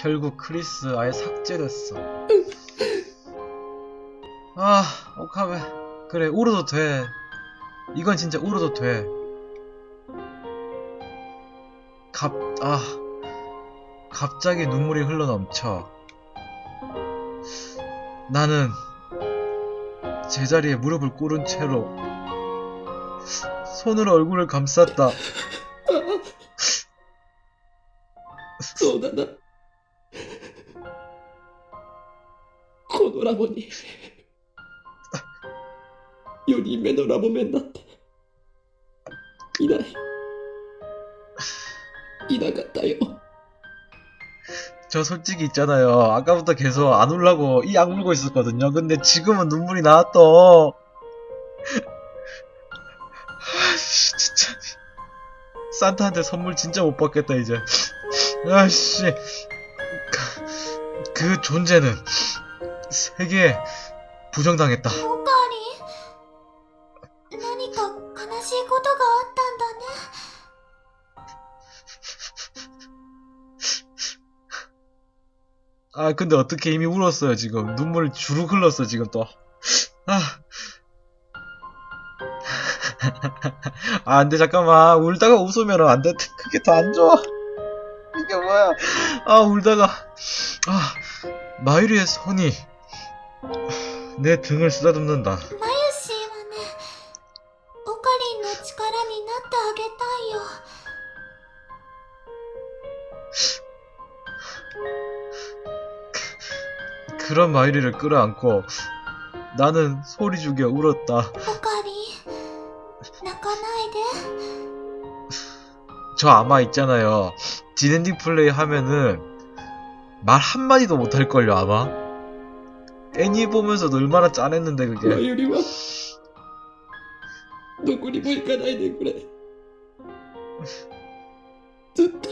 결국 크리스 아예 삭제됐어. 아, 오카베. 그래, 울어도 돼. 이건 진짜 울어도 돼. 갑, 아. 갑자기 눈물이 흘러넘쳐. 나는 제자리에 무릎을 꿇은 채로 손으로 얼굴을 감쌌다. 저 솔직히 있잖아요. 아까부터 계속 안 울라고 이 악 물고 있었거든요. 근데 지금은 눈물이 나왔어. 아씨, 진짜. 산타한테 선물 진짜 못 받겠다, 이제. 아씨. 그, 그 존재는 세계에 부정당했다. おか 아, 근데 어떻게 이미 울었어요, 지금. 눈물 주룩 흘렀어, 지금 또. 아. 아, 안 돼, 잠깐만. 울다가 웃으면 안 돼. 그게 더 안 좋아. 이게 뭐야. 아, 울다가. 아, 마유리의 손이 내 등을 쓰다듬는다. マユシーはね、オカリンの力になってあげたいよ。 그런 마유리를 끌어안고 나는 소리 죽여 울었다. オカリン、泣かないで。 저 아마 있잖아요. 디엔딩 플레이 하면은 말 한마디도 못할걸요, 아마. 애니 보면서도 얼마나 짠했는데, ま 그게. ゆりは、どこにも行かないでくれ。ずっと、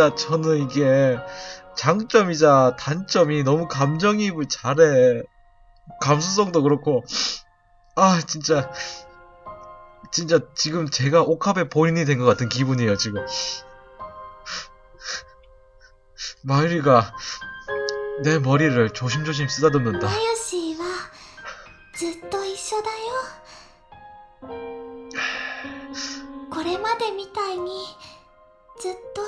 진짜 저는 이게 장점이자 단점이 너무 감정이입을 잘해. 감수성도 그렇고. 아, 진짜. 진짜 지금 제가 옥합의 본인이 된 것 같은 기분이에요, 지금. 마유리가 내 머리를 조심조심 쓰다듬는다. マユシーはずっと一緒だよ。これまでみたいにずっと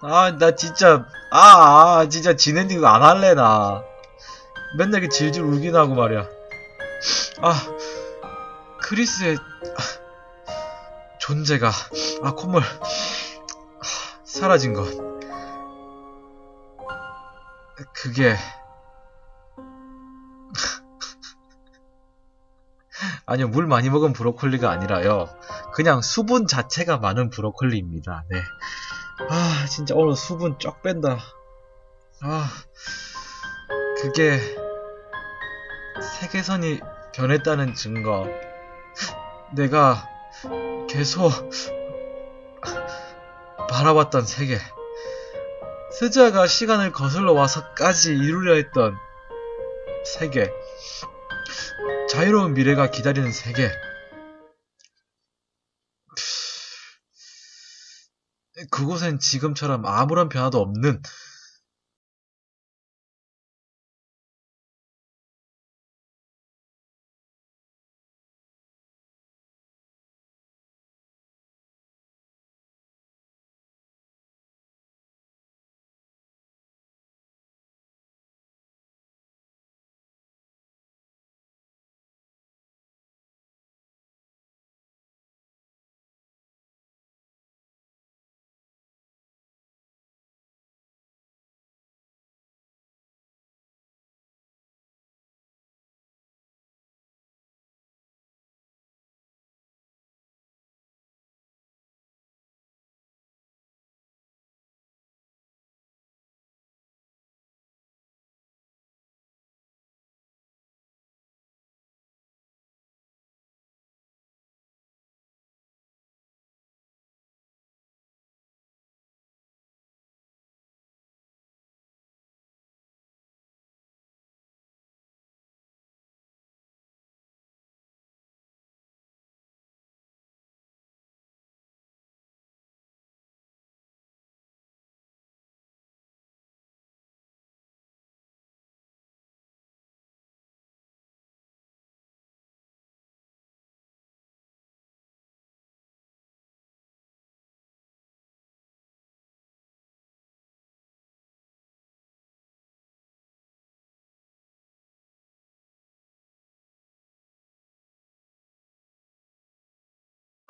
아, 나 진짜, 아, 아, 진짜 진엔딩 안 할래, 나. 맨날 이렇게 질질 울긴 하고 말이야. 아, 크리스의 아, 존재가, 아, 콧물, 아, 사라진 것. 그게, 아니요, 물 많이 먹은 브로콜리가 아니라요. 그냥 수분 자체가 많은 브로콜리입니다. 네. 아, 진짜 오늘 수분 쫙 뺀다. 아, 그게 세계선이 변했다는 증거. 내가 계속 바라봤던 세계. 스자가 시간을 거슬러 와서까지 이루려 했던 세계. 자유로운 미래가 기다리는 세계. 그곳엔 지금처럼 아무런 변화도 없는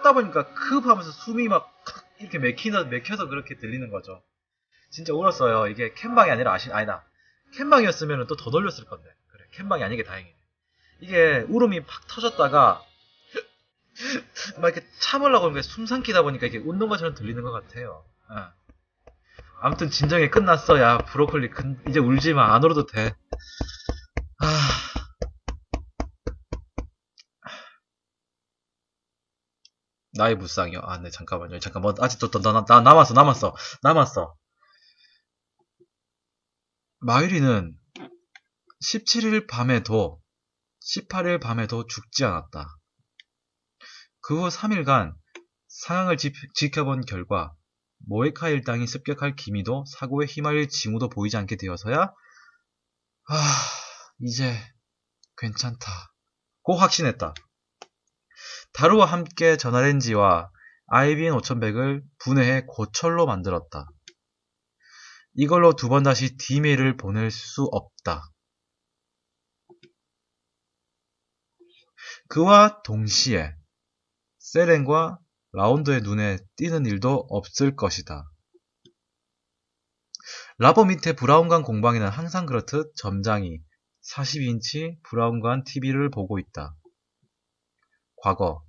참다 보니까 크 하면서 숨이 막 이렇게 맥히서 맥혀서 그렇게 들리는 거죠. 진짜 울었어요. 이게 캔방이 아니라 아시 아니다. 캔방이었으면 또 더 돌렸을 건데. 그래 캔방이 아니게 다행이네. 이게 울음이 팍 터졌다가 막 이렇게 참으려고 하는 게숨 삼키다 보니까 이게 웃는 것처럼 들리는 것 같아요. 예. 아무튼 진정이 끝났어. 야 브로콜리 근- 이제 울지 마. 안 울어도 돼. 아. 나의 무쌍이요. 아, 네, 잠깐만요. 잠깐만. 아직도 또, 나, 나, 남았어, 남았어, 남았어. 마유리는 17일 밤에도, 18일 밤에도 죽지 않았다. 그 후 3일간 상황을 지, 지켜본 결과, 모에카 일당이 습격할 기미도 사고에 휘말릴 징후도 보이지 않게 되어서야, 아, 이제 괜찮다. 고 확신했다. 다루와 함께 전화렌지와 IBM 5100을 분해해 고철로 만들었다. 이걸로 두 번 다시 디메일을 보낼 수 없다. 그와 동시에 세렌과 라운드의 눈에 띄는 일도 없을 것이다. 라버 밑에 브라운관 공방에는 항상 그렇듯 점장이 42인치 브라운관 TV를 보고 있다. 과거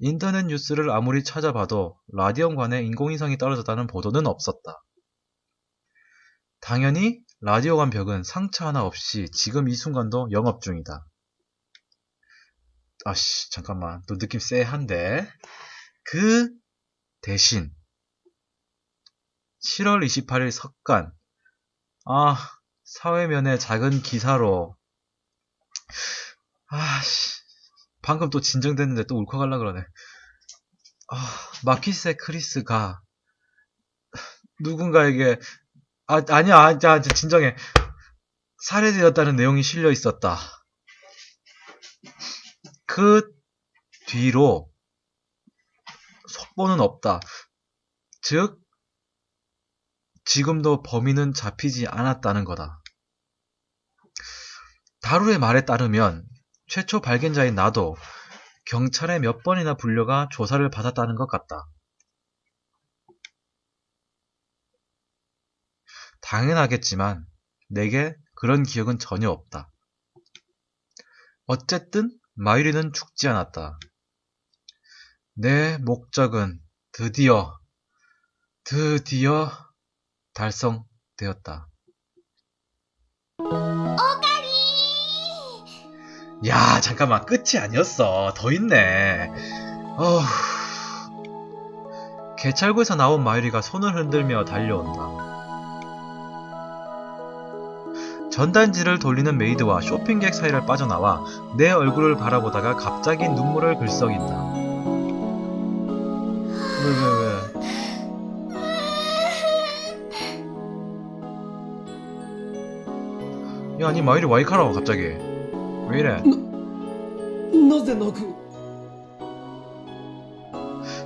인터넷 뉴스를 아무리 찾아봐도 라디온관에 인공위성이 떨어졌다는 보도는 없었다. 당연히 라디오관 벽은 상처 하나 없이 지금 이 순간도 영업 중이다. 아씨 잠깐만. 또 느낌 쎄한데. 그 대신 7월 28일 석간. 아 사회면의 작은 기사로. 아씨 방금 또 진정됐는데 또 울컥하려 그러네. 아, 마키세 크리스가 누군가에게 아 아니야, 아, 자, 자, 진정해. 살해되었다는 내용이 실려 있었다. 그 뒤로 속보는 없다. 즉 지금도 범인은 잡히지 않았다는 거다. 다루의 말에 따르면 최초 발견자인 나도 경찰에 몇 번이나 불려가 조사를 받았다는 것 같다. 당연하겠지만 내게 그런 기억은 전혀 없다. 어쨌든 마유리는 죽지 않았다. 내 목적은 드디어, 드디어 달성되었다. 야, 잠깐만. 끝이 아니었어. 더 있네. 어후. 개찰구에서 나온 마유리가 손을 흔들며 달려온다. 전단지를 돌리는 메이드와 쇼핑객 사이를 빠져나와 내 얼굴을 바라보다가 갑자기 눈물을 글썽인다. 왜, 왜, 왜? 야, 아니, 마유리 와이카라고, 갑자기. 왜 이래? なぜ泣く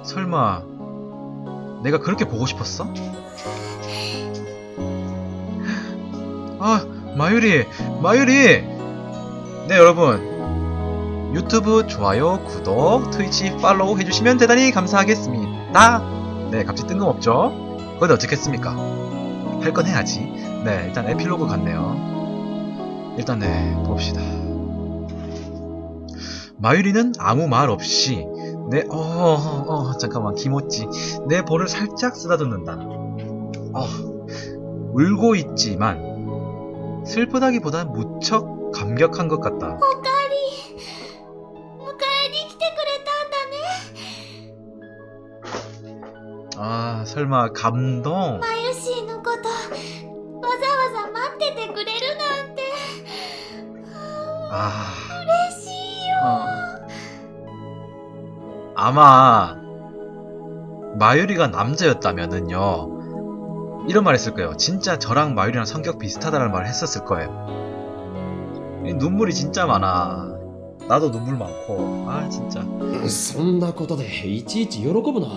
설마 내가 그렇게 보고 싶었어? 아 마유리 마유리 네 여러분 유튜브 좋아요 구독 트위치 팔로우 해주시면 대단히 감사하겠습니다 네 값이 뜬금없죠 그런데 어쩌겠습니까 할 건 해야지 네 일단 에필로그 같네요 일단 네 봅시다 마유리는 아무 말 없이 내, 어, 어, 어, 잠깐만, 기모찌. 내 볼을 살짝 쓰다듬는다. 어, 울고 있지만, 슬프다기보단 무척 감격한 것 같다. おかり迎えに来てくれたんだね 아, 설마, 감동? マユシーのことわざわざ待っててくれるなんて 아, 嬉 아마, 마유리가 남자였다면은요, 이런 말 했을 거예요. 진짜 저랑 마유리랑 성격 비슷하다는 말을 했었을 거예요. 이 눈물이 진짜 많아. 나도 눈물 많고, 아, 진짜. そんなことでいちいち喜ぶな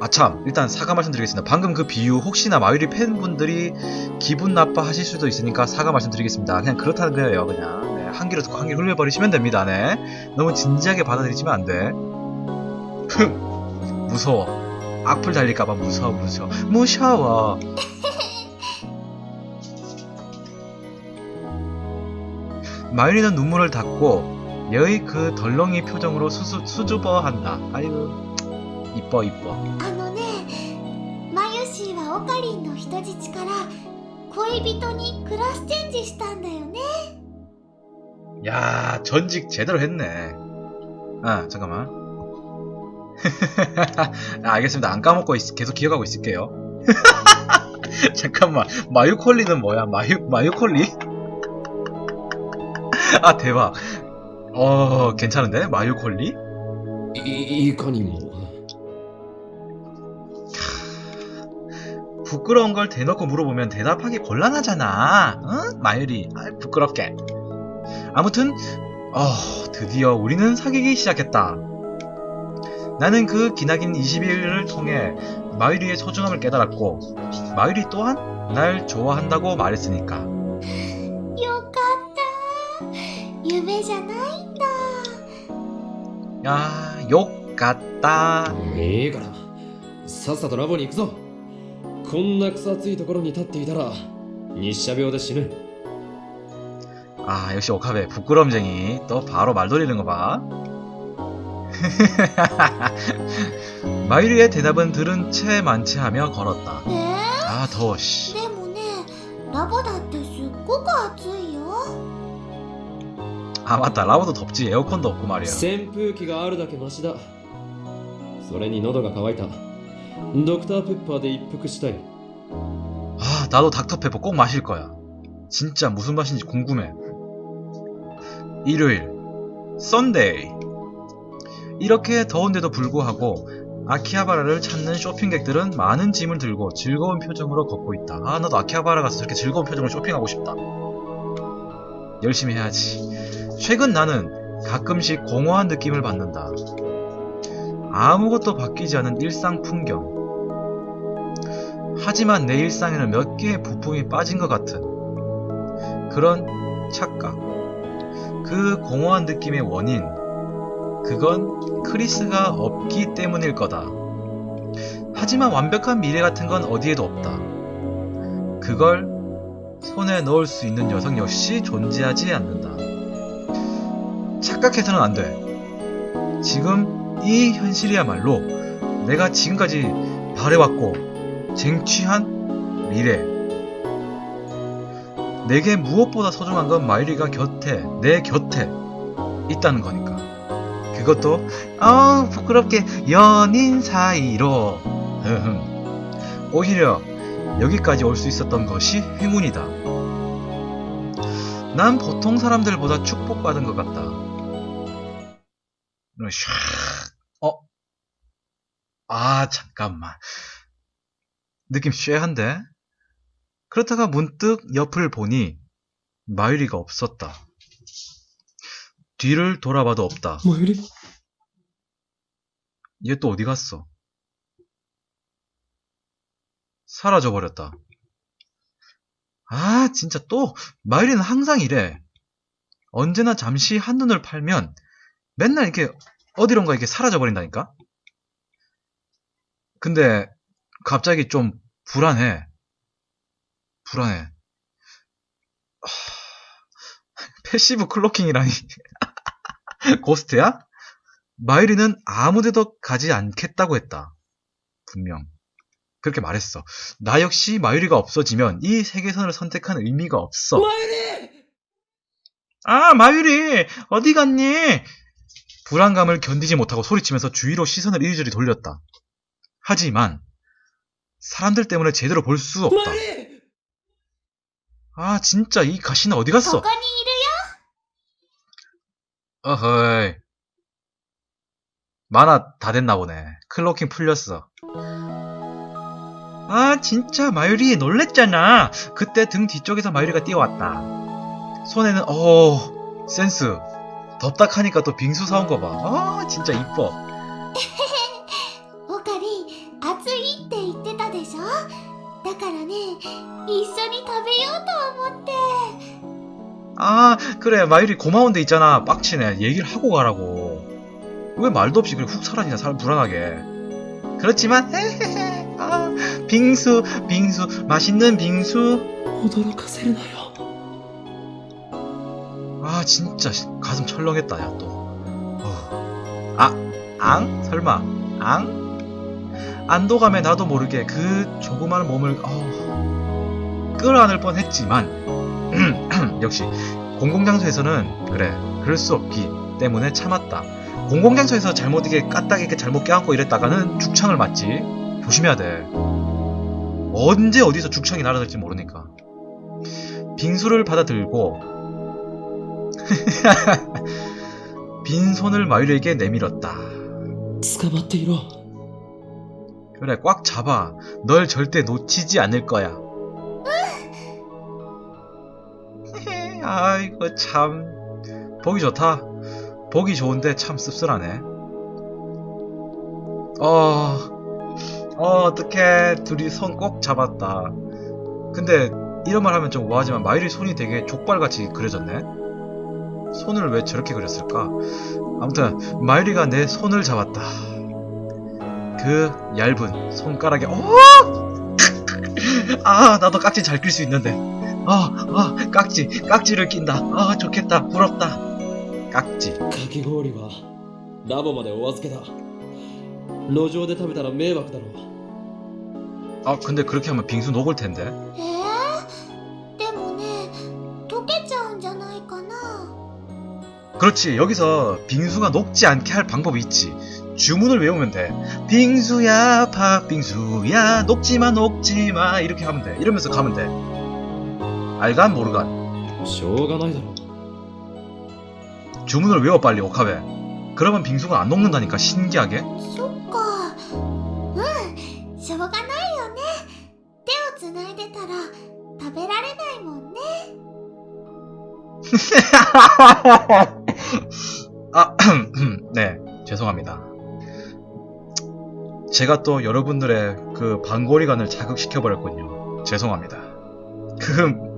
아참. 일단 사과 말씀드리겠습니다. 방금 그 비유 혹시나 마유리 팬분들이 기분 나빠 하실 수도 있으니까 사과 말씀드리겠습니다. 그냥 그렇다는 거예요 그냥. 네, 한 귀로 듣고 한 귀로 흘려버리시면 됩니다. 네. 너무 진지하게 받아들이시면 안돼. 흥 무서워. 악플 달릴까봐 무서워 무서워. 무서워. 마유리는 눈물을 닦고 여의 그 덜렁이 표정으로 수수, 수줍어한다. 아이고 이뻐 이뻐 あのねマユシーはオカリンの人質から恋人にクラスチェンジしたんだよね 야 전직 제대로 했네 아 잠깐만 아, 알겠습니다 안 까먹고 있- 계속 기억하고 있을게요 잠깐만 마유콜리는 뭐야 마유 마유콜리 아 대박 어 괜찮은데 마유콜리 いいかにも 부끄러운 걸 대놓고 물어보면 대답하기 곤란하잖아 응? 마유리 아, 부끄럽게 아무튼 어 드디어 우리는 사귀기 시작했다 나는 그 기나긴 20일을 통해 마유리의 소중함을 깨달았고 마유리 또한 날 좋아한다고 말했으니까 よかった夢じゃないんだ 야 욕 같다 いいからさっさとラボに行くぞ こんな草ついところに立っていたら日射病で死ぬ 아 역시 오카베 부끄럼쟁이 또 바로 말 돌리는 거봐 마유리의 대답은 들은 채 만체하며 걸었다 え 아 더워 씨 ー、でもねラボだってすっごく暑いよ 아 맞다 라보도 덥지 에어컨도 없고 말이야 扇風機があるだけマシだそれに喉が渇いた 닥터페퍼 대 이프크 스타일 아 나도 닥터페퍼 꼭 마실 거야 진짜 무슨 맛인지 궁금해 일요일 썬데이 이렇게 더운데도 불구하고 아키하바라를 찾는 쇼핑객들은 많은 짐을 들고 즐거운 표정으로 걷고 있다. 아, 나도 아키하바라 가서 이렇게 즐거운 표정으로 쇼핑하고 싶다. 열심히 해야지. 최근 나는 가끔씩 공허한 느낌을 받는다. 아무것도 바뀌지 않은 일상 풍경 하지만 내 일상에는 몇 개의 부품이 빠진 것 같은 그런 착각. 그 공허한 느낌의 원인. 그건 크리스가 없기 때문일 거다. 하지만 완벽한 미래 같은 건 어디에도 없다. 그걸 손에 넣을 수 있는 여성 역시 존재하지 않는다. 착각해서는 안 돼. 지금 이 현실이야말로 내가 지금까지 바래왔고 쟁취한 미래. 내게 무엇보다 소중한 건 마유리가 곁에, 내 곁에 있다는 거니까. 그것도, 아, 부끄럽게 연인 사이로. 오히려 여기까지 올 수 있었던 것이 행운이다. 난 보통 사람들보다 축복받은 것 같다. 샤, 어? 아, 잠깐만. 느낌 쉐한데? 그렇다가 문득 옆을 보니 마유리가 없었다. 뒤를 돌아봐도 없다. 마유리? 얘 또 어디 갔어? 사라져버렸다. 아, 진짜 또, 마유리는 항상 이래. 언제나 잠시 한눈을 팔면 맨날 이렇게 어디론가 이렇게 사라져버린다니까? 근데 갑자기 좀 불안해. 불안해. 패시브 클로킹이라니. 고스트야? 마이리는 아무데도 가지 않겠다고 했다. 분명. 그렇게 말했어. 나 역시 마유리가 없어지면 이 세계선을 선택한 의미가 없어. 마유리! 아, 마유리! 어디 갔니? 불안감을 견디지 못하고 소리치면서 주위로 시선을 이리저리 돌렸다. 하지만 사람들 때문에 제대로 볼 수 없다. 아 진짜 이 가시는 어디 갔어? 어허이 만화 다 됐나 보네. 클로킹 풀렸어. 아 진짜 마유리 놀랬잖아. 그때 등 뒤쪽에서 마유리가 뛰어왔다. 손에는 어 센스. 덥다 하니까 또 빙수 사온 거 봐. 아 진짜 이뻐. からね一緒に食べようと思って 아, 그래. 마유리 고마운 데 있잖아. 빡치네. 얘기를 하고 가라고. 왜 말도 없이 그렇게 훅 사라지냐 사람 불안하게 그렇지만 헤헤헤 아 빙수 빙수 맛있는 빙수 驚かせるなよ 아 진짜 씨, 가슴 철렁했다 야또 어. 아, 앙? 설마 앙? 안도감에 나도 모르게 그 조그마한 몸을 어, 끌어안을 뻔했지만 역시 공공장소에서는 그래 그럴 수 없기 때문에 참았다. 공공장소에서 잘못 이게 까딱 이렇게 잘못 껴안고 이랬다가는 죽창을 맞지. 조심해야 돼. 언제 어디서 죽창이 날아들지 모르니까. 빙수를 받아들고 빈손을 마유리에게 내밀었다. 그래 꽉 잡아. 널 절대 놓치지 않을 거야. 아이고 참. 보기 좋다. 보기 좋은데 참 씁쓸하네. 어, 어 어떡해. 둘이 손 꼭 잡았다. 근데 이런 말 하면 좀 우아하지만 마일이 손이 되게 족발같이 그려졌네. 손을 왜 저렇게 그렸을까? 아무튼 마일이가 내 손을 잡았다. 그 얇은 손가락에 어! 아 나도 깍지 잘 낄 수 있는데 아, 아 깍지 깍지를 낀다 아 좋겠다 부럽다 깍지 かき氷はラボまでお預けだ路上で食べたら迷惑だろ아 근데 그렇게 하면 빙수 녹을 텐데 えー、でもね溶けちゃうんじゃないかな 그렇지 여기서 빙수가 녹지 않게 할 방법이 있지 주문을 외우면 돼 빙수야 팥빙수야 녹지마 녹지마 이렇게 하면 돼 이러면서 가면 돼 알간 모르간 しょうがないだろ 주문을 외워 빨리 오카베 그러면 빙수가 안 녹는다니까 신기하게 そっかうんしょうがないよね手をつないでたら食べられないもんね 아, 네, 죄송합니다. 제가 또 여러분들의 그 반고리관을 자극시켜 버렸군요. 죄송합니다. 흠.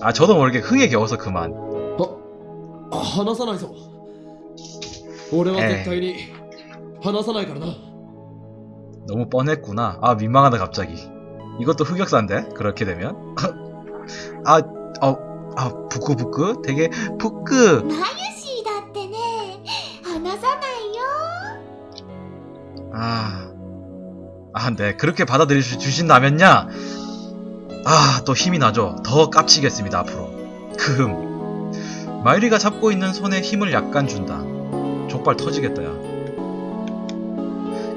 아 저도 모르게 흥에 겨워서 그만. 어? 하나사나이서. 올해와 섹타이니 하나사나이 너무 뻔했구나. 아 민망하다 갑자기. 이것도 흑역사인데 그렇게 되면. 아, 어, 아 부끄부끄 되게 부끄. 아, 아, 네. 그렇게 받아들여 주- 주신다면야, 아, 또 힘이 나죠. 더 깝치겠습니다, 앞으로. 크흠. 마유리가 잡고 있는 손에 힘을 약간 준다. 족발 터지겠다, 야.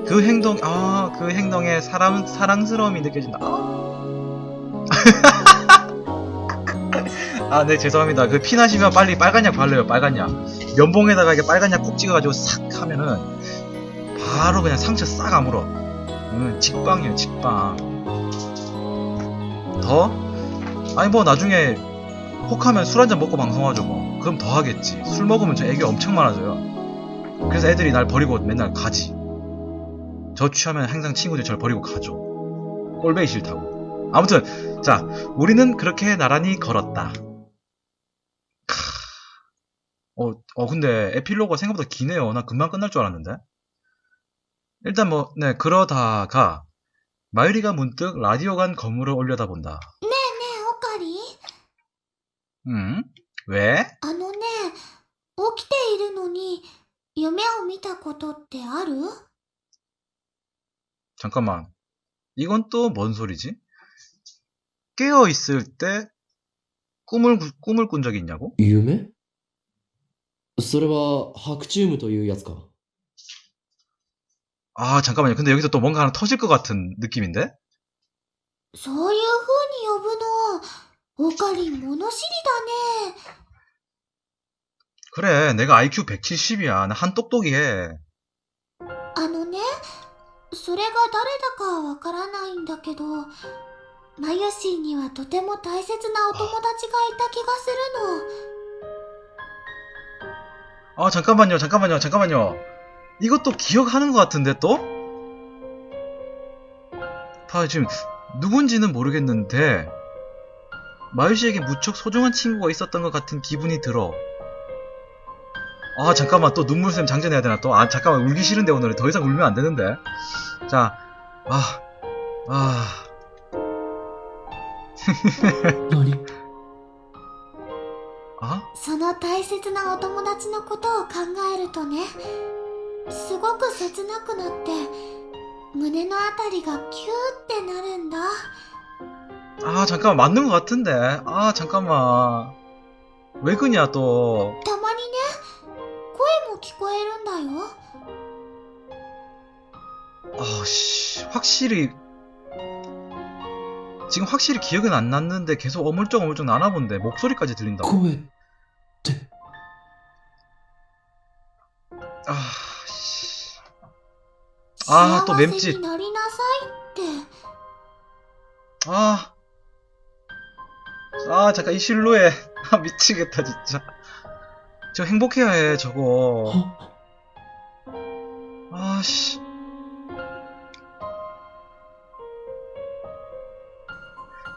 그 행동, 아, 그 행동에 사랑, 사랑스러움이 느껴진다. 아, 아, 네, 죄송합니다. 그 피나시면 빨리 빨간 약 발라요, 빨간 약. 면봉에다가 이게 빨간 약 꼭 찍어가지고 싹 하면은, 바로 그냥 상처 싹 아물어. 응, 직방이에요, 직방. 더? 아니, 뭐, 나중에, 혹하면 술 한잔 먹고 방송하죠, 뭐. 그럼 더 하겠지. 술 먹으면 저 애교 엄청 많아져요. 그래서 애들이 날 버리고 맨날 가지. 저 취하면 항상 친구들이 절 버리고 가죠. 꼴배기 싫다고. 아무튼, 자, 우리는 그렇게 나란히 걸었다. 크. 어, 어, 근데 에필로그가 생각보다 기네요. 나 금방 끝날 줄 알았는데. 일단 뭐, 네, 그러다가, 마유리가 문득 라디오 간 건물을 올려다본다. ねえオカリン 음? 왜? あのね起きているのに夢を見たことってある 잠깐만. 이건 또 뭔 소리지? 깨어 있을 때 꿈을 꾸- 꿈을 꾼 적이 있냐고? 夢それは白チウムというやつか 아, 잠깐만요. 근데 여기서 또 뭔가 하나 터질 것 같은 느낌인데? そういう風に呼ぶのオカリン物知りだね 그래, 내가 IQ 170이야. 나 한 똑똑이해. あのねそれが誰だかはわからないんだけどマユシーにはとても大切なお友達がいた気がする 아, 잠깐만요. 잠깐만요. 잠깐만요. 이것도 기억하는 것 같은데 또? 다 지금 누군지는 모르겠는데 마유 씨에게 무척 소중한 친구가 있었던 것 같은 기분이 들어. 아 잠깐만 또 눈물샘 장전해야 되나 또 아 잠깐만 울기 싫은데 오늘은 더 이상 울면 안 되는데 자 아, 아, 何 아? その大切なお友達のことを考えるとね すごく切なくなって胸のあたりがキューってなるんだ 아 잠깐만 맞는 것 같은데 아 잠깐만 왜 그냐 또 たまにね声も聞こえるんだよ 아씨 확실히 지금 확실히 기억은 안 났는데 계속 어물쩍 어물쩍 나나 본데 목소리까지 들린다고 声って。 아씨 아, 또 맵짓. 아. 아, 잠깐, 이 실루엣. 아, 미치겠다, 진짜. 저 행복해야 해, 저거. 아, 씨.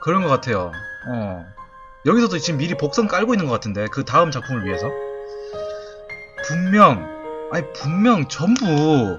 그런 것 같아요. 어. 여기서도 지금 미리 복선 깔고 있는 것 같은데, 그 다음 작품을 위해서. 분명, 아니, 분명 전부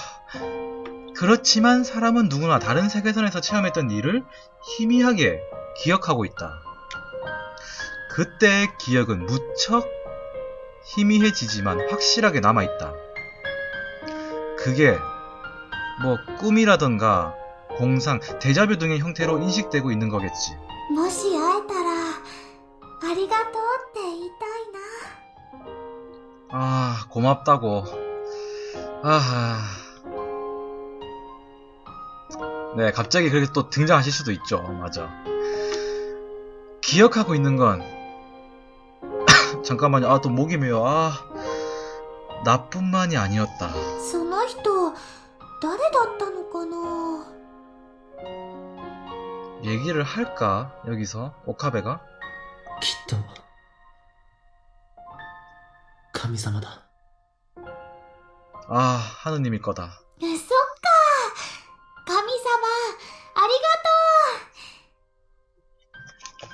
그렇지만 사람은 누구나 다른 세계선에서 체험했던 일을 희미하게 기억하고 있다 그때의 기억은 무척 희미해지지만 확실하게 남아있다 그게 뭐 꿈이라던가 공상, 데자뷰 등의 형태로 인식되고 있는 거겠지 もし会えたらありがとうって言いたいな 아, 고맙다고. 아하. 네, 갑자기 그렇게 또 등장하실 수도 있죠. 맞아. 기억하고 있는 건, 잠깐만요. 아, 또 목이 메요. 아, 나뿐만이 아니었다. その人誰だったのかな 얘기를 할까? 여기서? 오카베가? きっと神様だ 아, 하느님일 거다.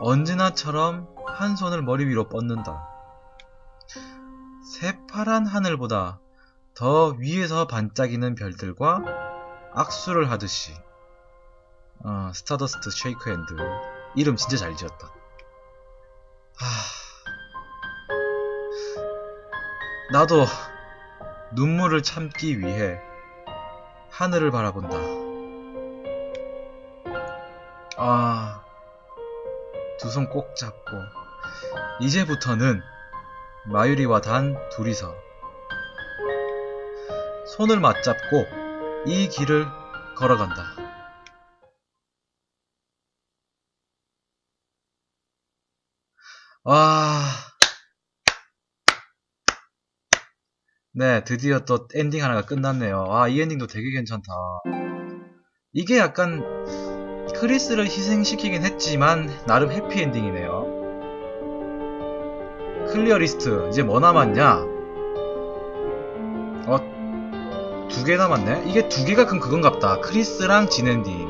언제나처럼 한 손을 머리 위로 뻗는다. 새파란 하늘보다 더 위에서 반짝이는 별들과 악수를 하듯이 어, 스타더스트 쉐이크 핸드. 이름 진짜 잘 지었다. 하... 나도 눈물을 참기 위해 하늘을 바라본다. 아, 두 손 꼭 잡고, 이제부터는 마유리와 단 둘이서 손을 맞잡고 이 길을 걸어간다. 와. 네, 드디어 또 엔딩 하나가 끝났네요. 아, 이 엔딩도 되게 괜찮다. 이게 약간 크리스를 희생시키긴 했지만 나름 해피 엔딩이네요. 클리어 리스트 이제 뭐 남았냐? 어, 두 개 남았네. 이게 두 개가 큰 그건갑다. 크리스랑 진 엔딩.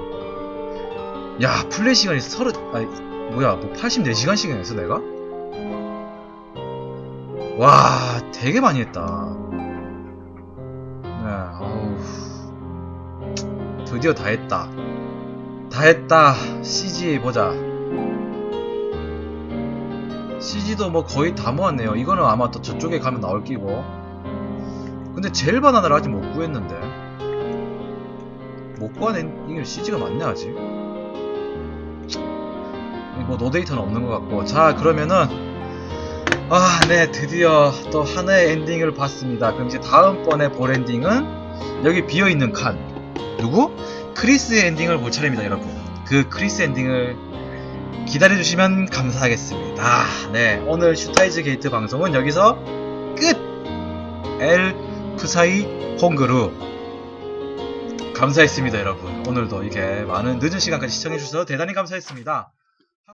야, 플레이 시간이 서른 아니 뭐야, 뭐 84시간씩이나 했어 내가? 와, 되게 많이 했다. 네, 어우. 드디어 다 했다. 다 했다. CG 보자. CG도 뭐 거의 다 모았네요. 이거는 아마 또 저쪽에 가면 나올 끼고. 근데 제일 바나나를 아직 못 구했는데 못 구한 엔딩이 CG가 많네 아직 뭐 노데이터는 없는 것 같고 자 그러면은 아 네 드디어 또 하나의 엔딩을 봤습니다 그럼 이제 다음번에 볼 엔딩은 여기 비어있는 칸 누구? 크리스의 엔딩을 볼 차례입니다 여러분. 그 크리스 엔딩을 기다려주시면 감사하겠습니다. 네. 오늘 슈타이즈 게이트 방송은 여기서 끝! 엘 푸사이 홍그루. 감사했습니다 여러분. 오늘도 이게 많은 늦은 시간까지 시청해주셔서 대단히 감사했습니다